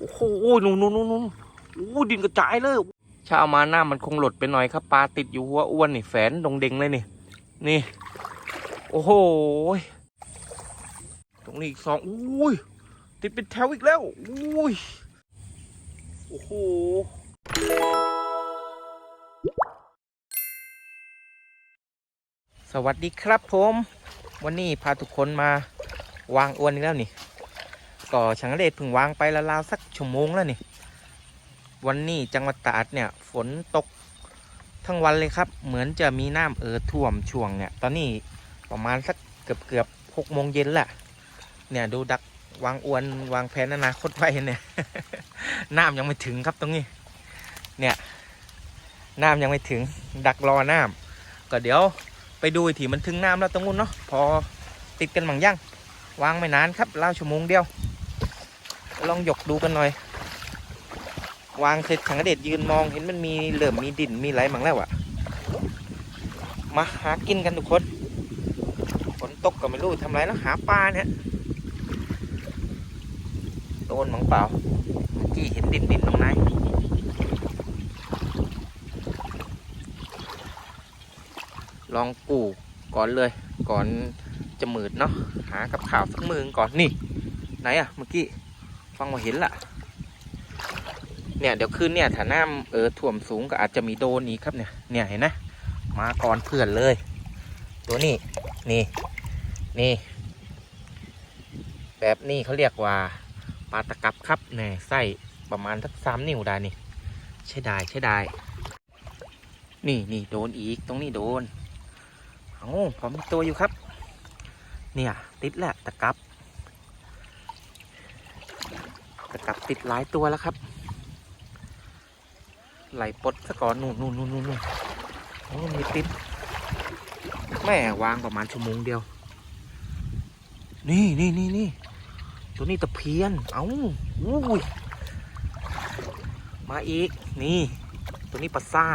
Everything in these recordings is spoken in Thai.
โอ้โหนู่นนู่นนู่นอู้ดินกระจายเลยช้ามาหน้ามันคงหลดไปหน่อยครับปลาติดอยู่หัวอ้วนนี่แฝนดงเด้งเลยนี่ นี่ โอ้โหตรงนี้อีกสองอุ้ยติดเป็นแถวอีกแล้วอุ้ยโอ้โหสวัสดีครับผม วันนี้พาทุกคนมาวางอวนอีกแล้วนี่ ก็ชังเลดเพิ่งวางไปละลาวสักชั่วโมงแล้วนี่ วันนี้จังหวัดตราดเนี่ยฝนตกทั้งวันเลยครับ เหมือนจะมีน้ำเออท่วมช่วงเนี่ย ตอนนี้ประมาณสักเกือบเกือบหกโมงเย็นแหละ เนี่ยดูดักวางอวนวางแผนอนาคตไว้เนี่ยน้ำยังไม่ถึงครับตรงนี้ เนี่ยน้ำยังไม่ถึงดักรอน้ำก็เดี๋ยวไปดูอีกทีมันถึงน้ำแล้วตรงนู้นเนาะพอติดกันบางย่างวางไม่นานครับเล่าชั่วโมงเดียว ลองหยกดูกันหน่อย วางเสร็จถังเด็ดยืนมองเห็นมันมีเหลื่อมมีดินมีไหลมั่งแล้วอะมาหากินกันทุกคนฝนตกก็ไม่รู้ทำไรแล้วหาปลาเนี่ยโดนมังเปล่าเมื่อกี้เห็นดินดินตรงไหนลองปลูกก่อนเลย ก่อนจะมืดเนาะหากับข่าวสักมือก่อนนี่ ไหนอะเมื่อกี้ ฟังมาเห็นละเนี่ยเดี๋ยวคืนเนี่ยถ้าน้ำเออท่วมสูงก็อาจจะมีโดนอีกครับเนี่ย เนี่ยเห็นนะมาก่อนเพื่อนเลย ตัวนี้นี่นี่ แบบนี้เขาเรียกว่าปลาตะกับครับเนี่ยไส้ประมาณสักสามนิ้วได้นี่ใช่ได้ใช่ได้ นี่นี่โดนอีกตรงนี้โดนเอาพร้อมตัวอยู่ครับ เนี่ยติดแหละตะกับ ตะกับติดหลายตัวแล้วครับ ไหลปดซะก่อนนู่นนู่นนู่นนู่นนู่นโอ้มีติด แม่วางประมาณชั่วโมงเดียว นี่นี่นี่นี่ตัวนี้ตะเพียน เอาอุ้ย มาอีก นี่ ตัวนี้ปลาซ่า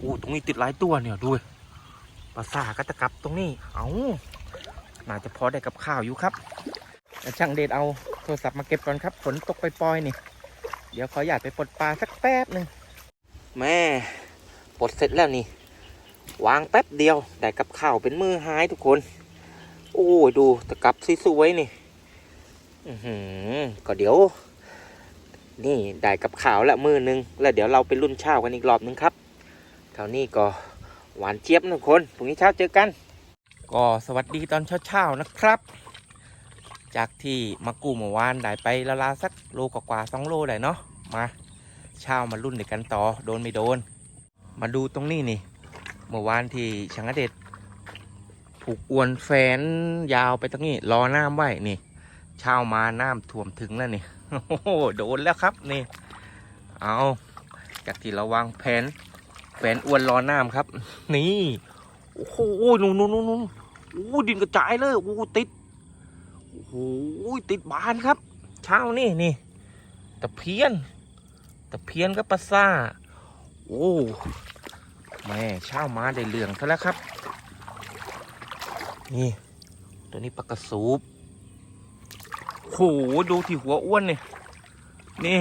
อู้ตรงนี้ติดหลายตัวเนี่ยดูดิปลาสาก็ตะกลับตรงนี้ เอาน่าจะพอได้กับข้าวอยู่ครับช่างเดชเอา โทรศัพท์มาเก็บก่อนครับฝนตกไปปล่อยๆนี่ เดี๋ยวขออยากไปปลดปลาสักแป๊บหนึ่งแม่ปลดเสร็จแล้วนี่ วางแป๊บเดียวได้กับข้าวเป็นมือหายทุกคน โอ้ยดูตะกับสวยๆนี่อือหือก็เดี๋ยว นี่ได้กับข้าวละมือหนึง แล้วเดี๋ยวเราไปรุ่นเช้ากันอีกรอบนึงครับเท่านี้ก็หวานเจี๊ยบนะทุกคนพรุ่งนี้เช้าเจอกัน ก็สวัสดีตอนเช้าๆนะครับ จากที่มากู้เมื่อวานได้ไปละลาสักโลกว่าๆสองโลได้เนาะมาเช้ามารุ่นเด็กกันต่อโดนไม่โดน มาดูตรงนี้นี่เมื่อวานที่ชังเด็ดผูกอวนแฟนยาวไปตรงนี้รอน้ำไว้นี่เช้ามาน้ำท่วมถึงแล้วนี่โอ้โหโดนแล้วครับนี่ เอาจากที่เราวางแผนแฟนอวนรอน้ำครับ นี่โอ้โหนู่นนู่นนู่นนู่นโอ้ดินกระจายเลยโอ้ติด โอ้โหติดบานครับ เช้านี่นี่ตะเพียนตะเพียนกับปลาซ่า โอ้แม่เช้ามาได้เหลืองซะแล้วครับ นี่ ตัวนี้ปลากระสูบโอ้โหดูที่หัวอ้วนนี่นี่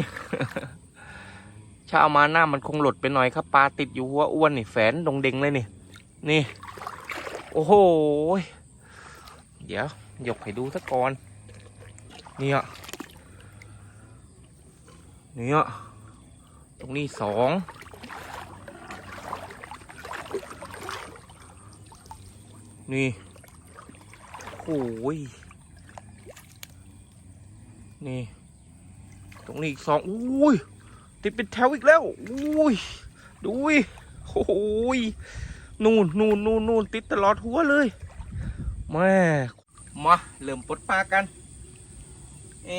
เช้ามาหน้ามันคงหลดไปหน่อยครับปลาติดอยู่หัวอ้วนนี่แฝนดงเด้งเลยนี่นี่ โอ้โหเดี๋ยว ยกให้ดูสักก่อนเนี่ยเนี่ยตรงนี้สองนี่โอ้ยนี่ ตรงนี้อีกสองอุ้ยติดเป็นแถวอีกแล้วอุ้ยดูอิโอ้ย นู่นนู่นนู่นนู่นติดตลอดหัวเลย แม่ มาเริ่มปลดปลากันเอ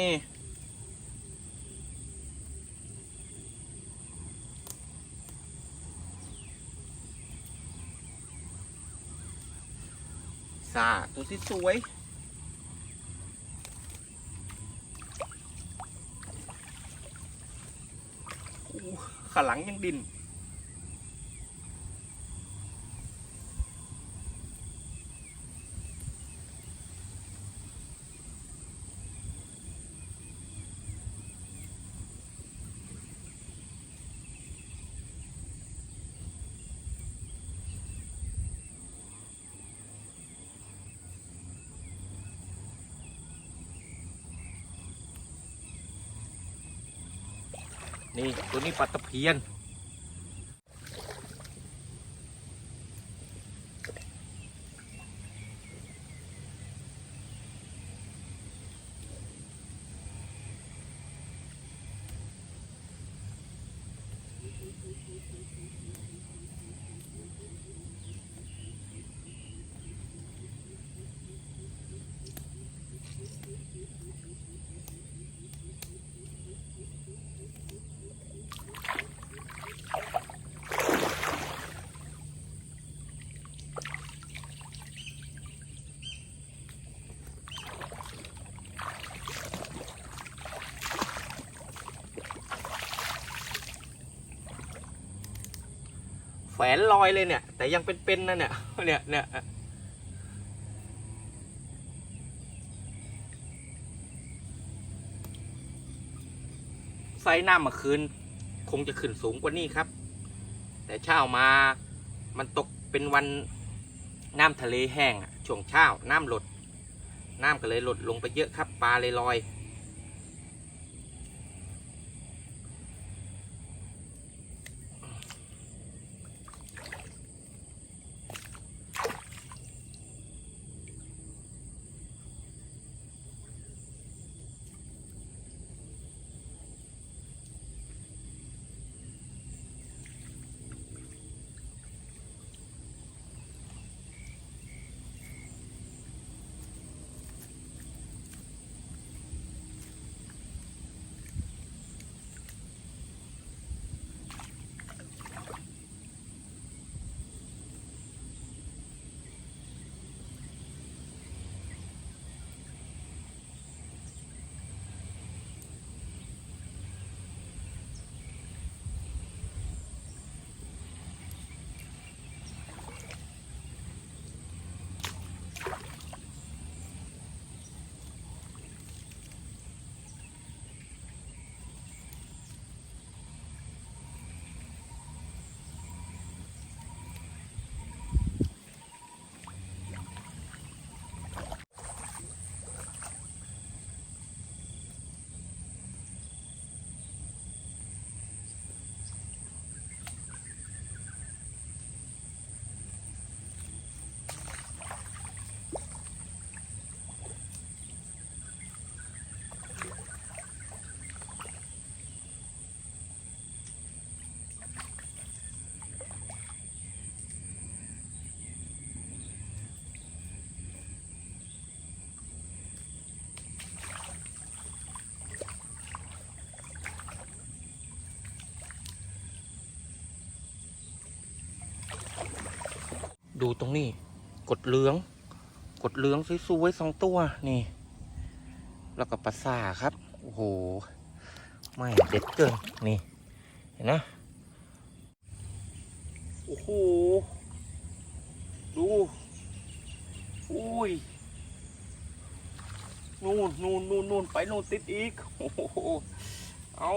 สาตัวที่สวยขาหลังยังดิน นี่ตัวนี้ปลาตะเพียน แฝนลอยเลยเนี่ย แต่ยังเป็นๆนะเนี่ยเนี่ยเนี่ยไซน้ำมื่อคืน คงจะขึ้นสูงกว่านี้ครับ แต่เช้ามามันตกเป็นวันน้ำทะเลแห้งช่วงเช้าน้ำลด น้ำก็เลยลดลงไปเยอะครับ ปลาเลยลอย ดูตรงนี้ กดเหลือง กดเหลืองสวยๆสองตัวนี่ แล้วก็ปลาซ่าครับ โอ้โห ไม่เด็ดเกินนี่ เห็นนะ โอ้โห ดู อุ้ย นู่นนู่นนู่นนู่นไปนู่นติดอีก โอ้โห เอา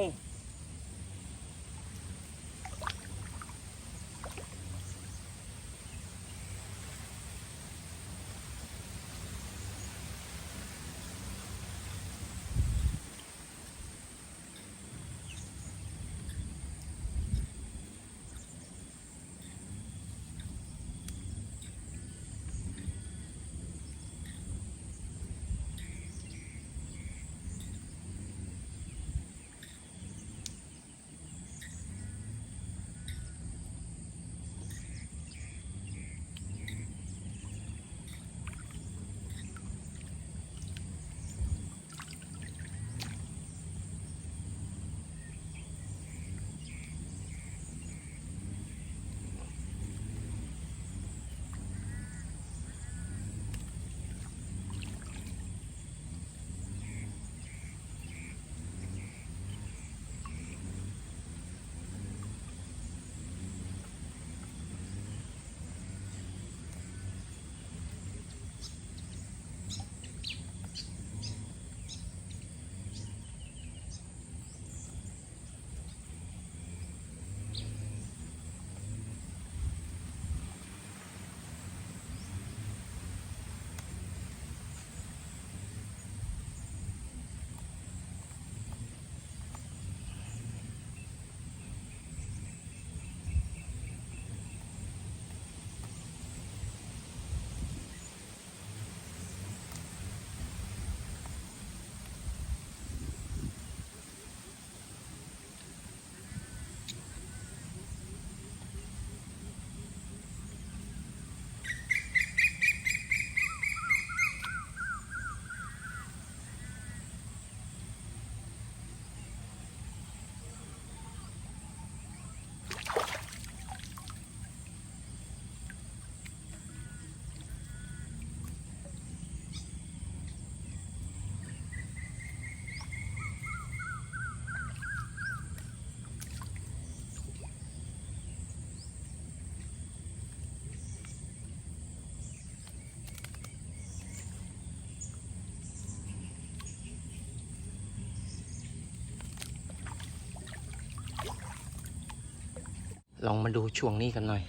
ลองมาดูช่วงนี้กันหน่อย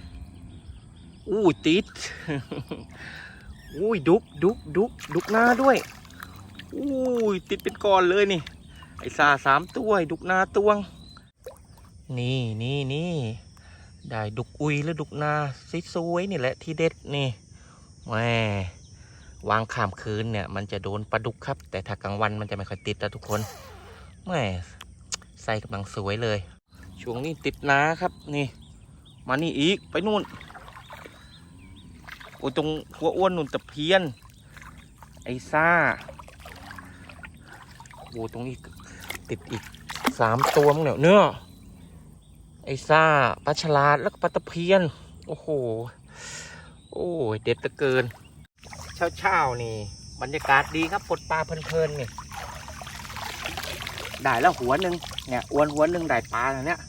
อู้ติด อุ้ยดุกดุกดุกดุกหน้าด้วยอุ้ยติดเป็นก้อนเลยนี่ ไอ้ซาสามตัวดุกหน้าตวง นี่นี่นี่ได้ดุกอุยหรือดุกนาสวยๆนี่แหละที่เด็ดนี่แหมวางข้ามคืนเนี่ย มันจะโดนปลาดุกครับ แต่ถ้ากลางวันมันจะไม่ค่อยติดนะทุกคนแหมใส่กำลังสวยเลย ช่วงนี้ติดนาครับนี่ มานี่อีกไปนู่นโอ้ยตรงหัวอ้วนนู่นตะเพียน ไอ้ซ่าโอ้ตรงนี้ติดอีกสามตัวมั้งเนี่ยเนื้อไอ้ซ่าปลาฉลาดแล้วก็ปลาตะเพียน โอ้โห โอ้ยเด็ดเหลือเกิน เช้าเช้าๆนี่ บรรยากาศดีครับปลดปลาเพลินๆนี่ได้แล้วหัวหนึ่งเนี่ยอวนหัวหนึ่งได้ปลาแล้วเนี่ย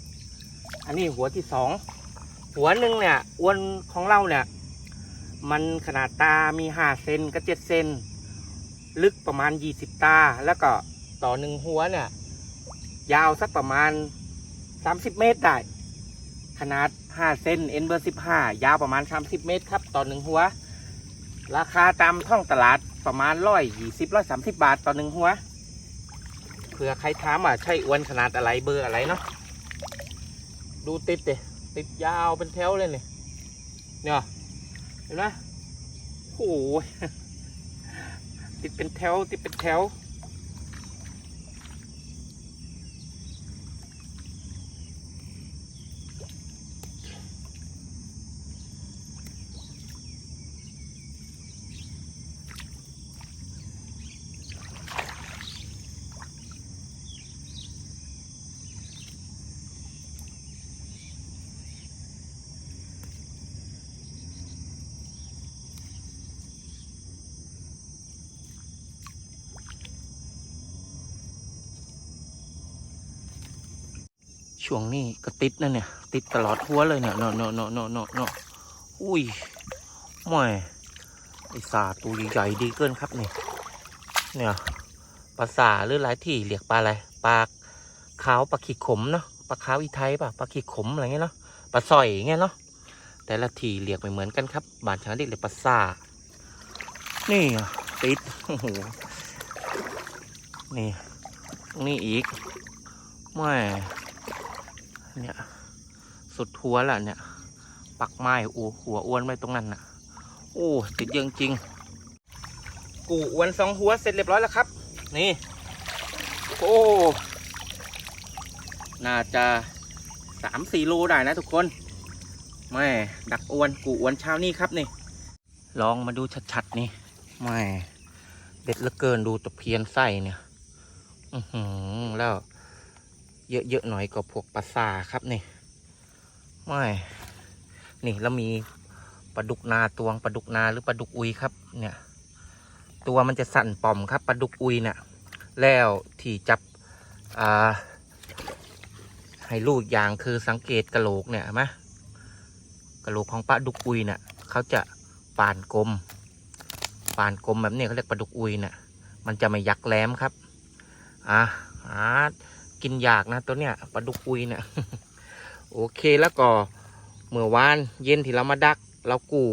อันนี้หัวที่สอง หัวหนึ่งเนี่ยอวนของเราเนี่ย มันขนาดตามีห้าเซนกับเจ็ดเซนลึกประมาณยี่สิบตา แล้วก็ต่อหนึ่งหัวเนี่ย ยาวสักประมาณ30เมตรได้ ขนาด5เซนเอ็นเบอร์15ยาวประมาณ30เมตรครับ ต่อหนึ่งหัว ราคาตามท้องตลาดประมาณร้อยยี่สิบร้อยสามสิบบาทต่อหนึ่งหัวเผื่อใครถามว่าใช่อวนขนาดอะไรเบอร์อะไรเนาะดูติดเด ติดยาวเป็นแถวเลยเนี่ยเนี่ยเห็นไหมโอ้โหติดเป็นแถวติดเป็นแถว ช่วงนี้ก็ติดนะเนี่ย ติดตลอดหัวเลยเนี่ยเนาะเนาะเนาะเนาะเนาะเนาะอุ้ยม่ไอสาตัวใหญ่ๆดีเกินครับนี่เนี่ยปลาสาหรือหลายที่เรียกปลาอะไรปลาขาวปลาขีดขมเนาะปลาขาวอีไทยป่ะปลาขีดขมอะไรเงี้ยเนาะปลาสอยอย่างเงี้ยเนาะแต่ละที่เรียกไม่เหมือนกันครับบานชาดิเรียกปลาสานี่ติดโอ้โหนี่นี้อีกแม่ เนี่ย สุดหัวละเนี่ย ปักไม้อูหัวอ้วนไว้ตรงนั้นน่ะ โอ้ติดเยอะจริง กูอ้วนสองหัวเสร็จเรียบร้อยแล้วครับ นี่ โอ้น่าจะสามสี่โลได้นะทุกคนแม่ดักอ้วนกูอ้วนเช้านี้ครับนี่ ลองมาดูชัดๆนี่แม่เด็ดเหลือเกินดูตะเพียนไส้เนี่ย อือหือแล้ว เยอะๆหน่อยก็พวกปลาซาครับนี่ไม่นี่แล้วมีปลาดุกนาตวงปลาดุกนาหรือปลาดุกอุยครับ เนี่ย ตัวมันจะสั่นป่อมครับปลาดุกอุยเนี่ยแล้วที่จับอ่าให้ลูกอย่างคือสังเกตกระโหลกเนี่ยไหมกระโหลกของปลาดุกอุยเนี่ยเขาจะปานกลมปานกลมแบบนี้เขาเรียกปลาดุกอุยเนี่ยมันจะไม่ยักแหลมครับอะอ่า กินยากนะตัวเนี้ยปลาดุกอุยเนี่ยโอเคแล้วก็เมื่อวานเย็นที่เรามาดัก เรากู้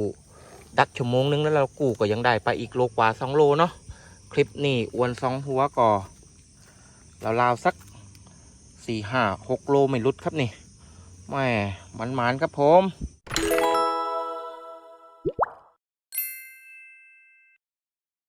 ดักชั่วโมงนึงแล้วเรากู้ก็ยังได้ไปอีกโลกว่าสองโลเนาะคลิปนี้อวนสองหัวก่อเราลาวสักสี่ห้าหกโลไม่ลุดครับนี่แหม่มันๆครับผม